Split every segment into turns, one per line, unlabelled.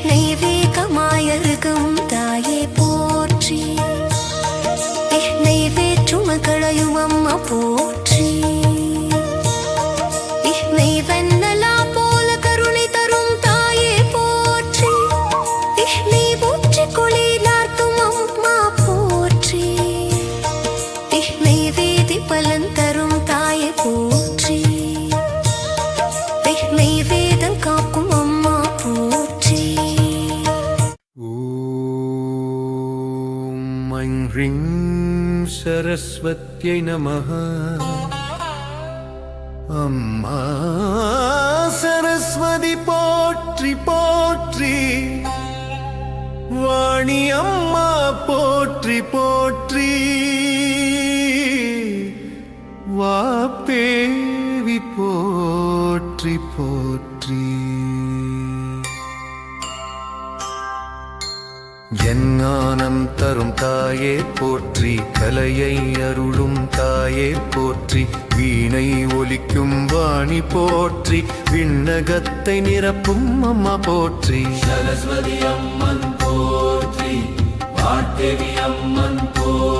நீ சரஸ்வத்யை நம அம்மா
சரஸ்வதி போற்றி போற்றி. வாணி அம்மா போற்றி போற்றி. வாப்பேவி போற்றி போற்றி. என் ஞானம் தரும் தாயே போற்றி. கலையை அருளும் தாயே போற்றி வீணை ஒலிக்கும் வாணி போற்றி விண்ணகத்தை நிரப்பும் அம்மா போற்றி.
சரஸ்வதி அம்மன் போற்றி வாட்டேவி அம்மன் போற்றி.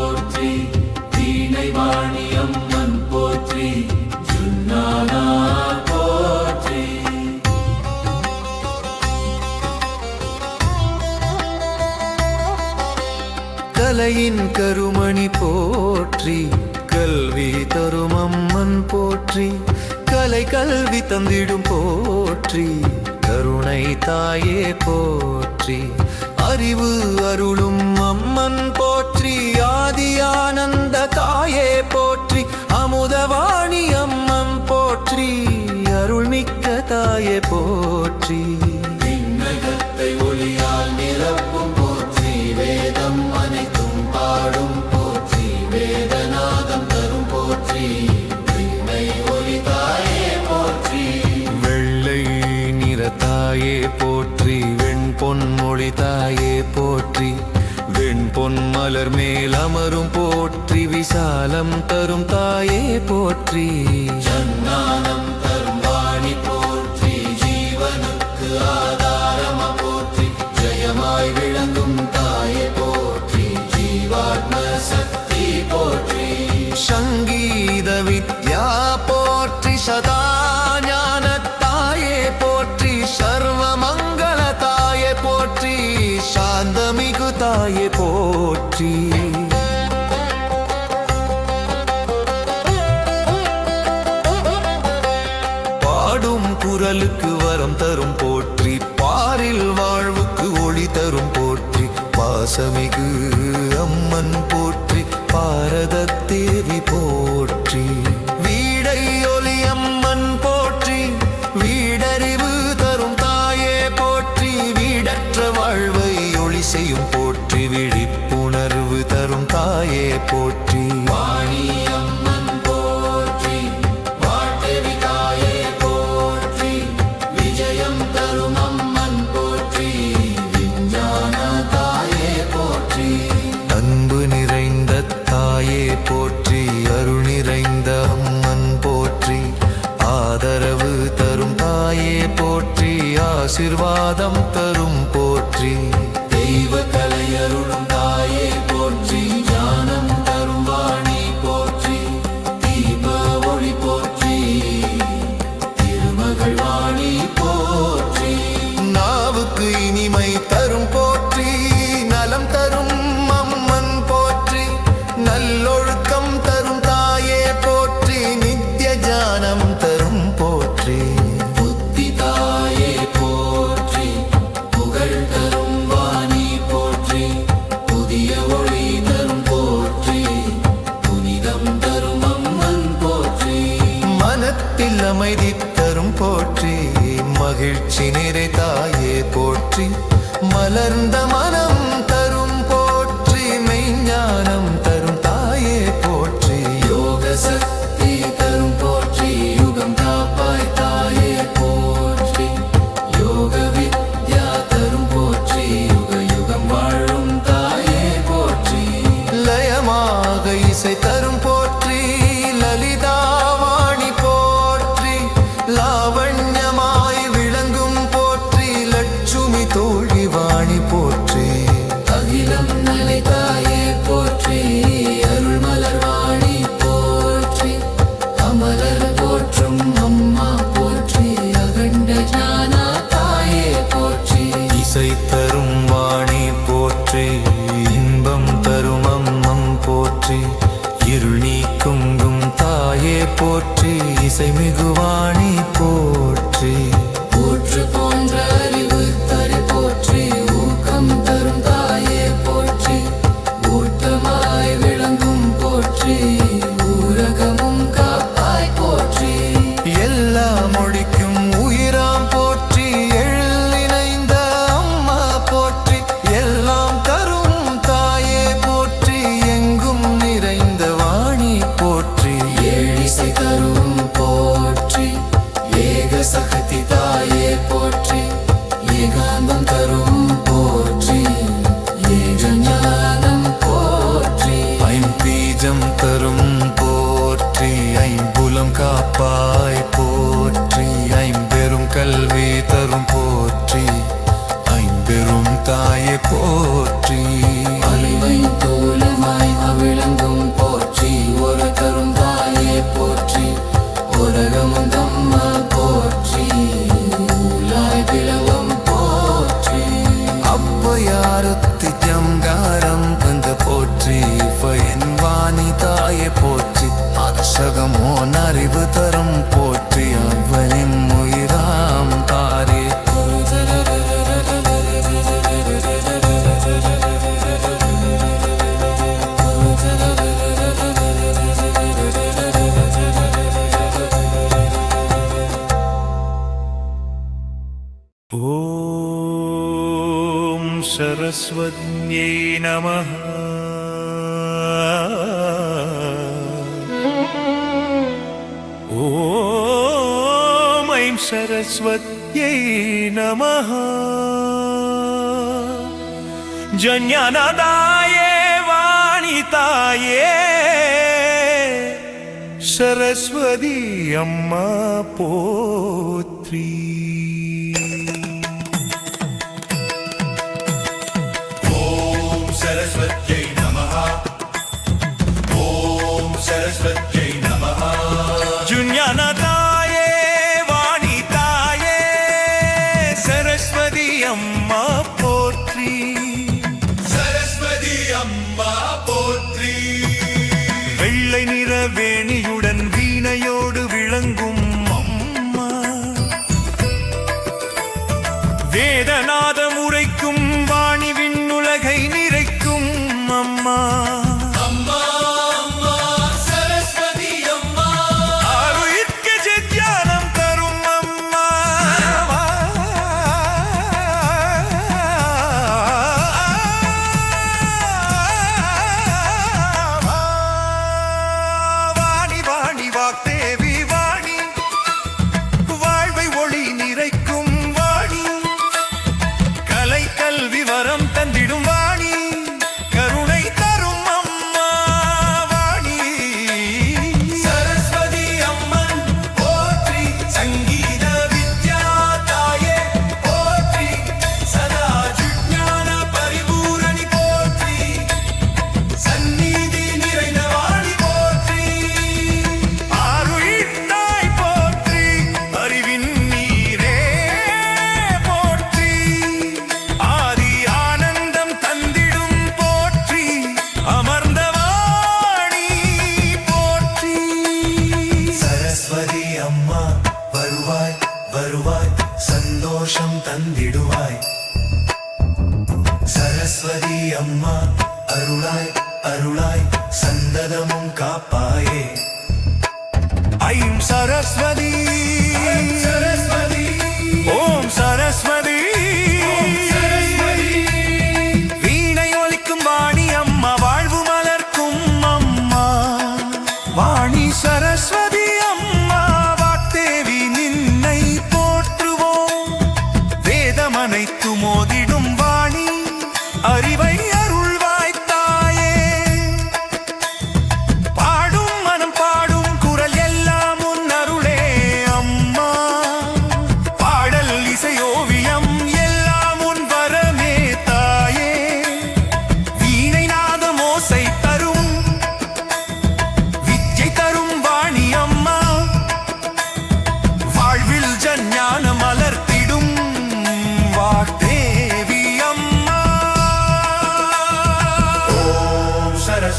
தாயே போற்றி. அறிவு அருளும் அம்மன் போற்றி. ஆதி ஆனந்த தாயே போற்றி. அமுதவாணி அம்மன் போற்றி. அருள்மிக்க தாயே போற்றி. விசாலம் தரும் தாயே போற்றி.
ஜன்னானம் தரும் வாணி போற்றி. ஜீவனுக்கு ஆதாரம் போற்றி. ஜெயமாய் விளங்கும் தாயே போற்றி. ஜீவாத்ம சக்தி போற்றி.
சங்கீத வித்யா போற்றி. சதா சர்வமங்கல தாயே போற்றி. சாந்தமிகு தாயே போற்றி.
ஆசீர்வாதம். அனைவரும் போற்றி ஐம்புலம் காப்பாய் போற்றி ஐம்பெரும் கல்வி தரும் போற்றி ஐம்பெரும் தாயை போற்றி. அறிவு தரும் போற்றி அவ்வளின் உயிராம் தாரே.
சரஸ்வத்யை நமஹ सरस्वत्यै नमः जन्यनदाये वाणिताये सरस्वती अम्मा पोत्री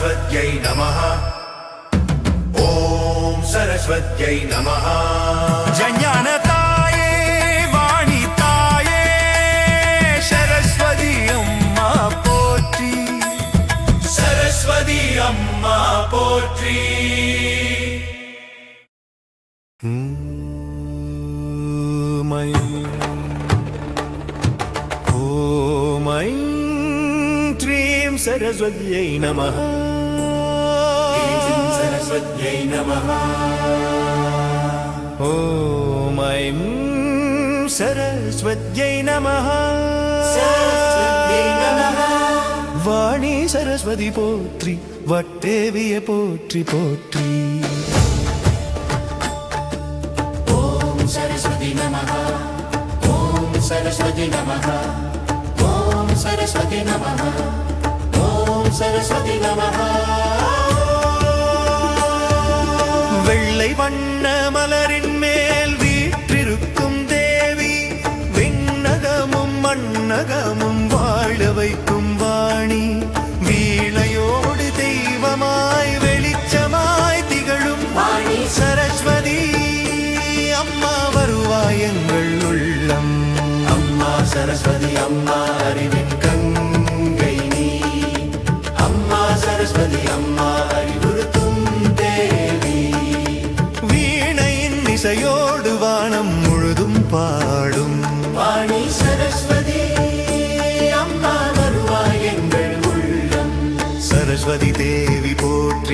சரஸ்வத்யை
நம
ஓம்
சரஸ்வத்யை நம
ஜஞான தாயே வாணி தாயே சரஸ்வதி அம்மா போற்றி.
சரஸ்வதி सरस्वत्यै
नमः सरस्वत्यै नमः ॐ ऐं
सरस्वत्यै नमः
வாணி சரஸ்வதி போற்றி வட்டேவிய போற்றி போற்றி.
ஓம் சரஸ்வதி நமக ஓம் சரஸ்வதி நமக ஓம் சரஸ்வதி நமக ஓம் சரஸ்வதி நமக
வெள்ளை வண்ண மலரின் மேல் வீற்றிருக்கும் தேவி விண்ணகமும் மண்ணகமும்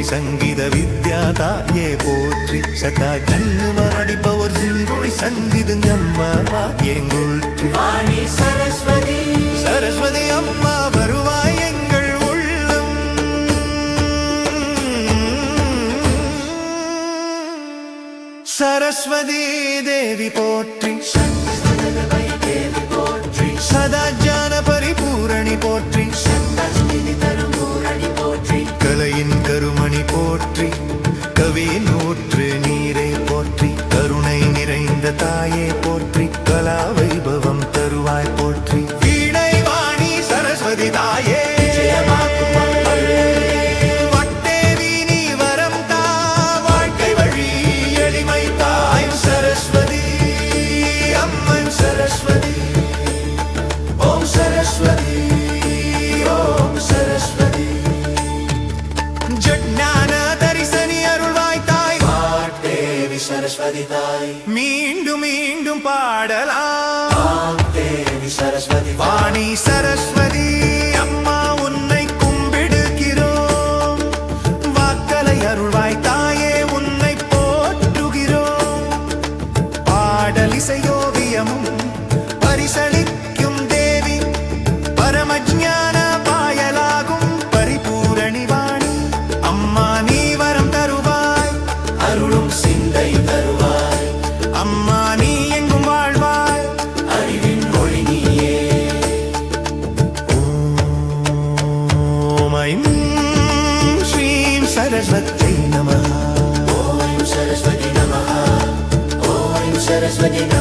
சங்கீத வித்யா தாயே போற்றி. சதா கண்ணுமாடிப்பவர் சில்குடி சங்கீதம் அம்மா
எங்குள் சரஸ்வதி.
சரஸ்வதி அம்மா வருவாய் எங்கள் உள்ளம். சரஸ்வதி தேவி போற்றி. கருமணி போற்றி கவியின் ஊற்று நீரை போற்றி கருணை நிறைந்த தாயே போற்றி கலா வைபவம் தருவாய்
swinging.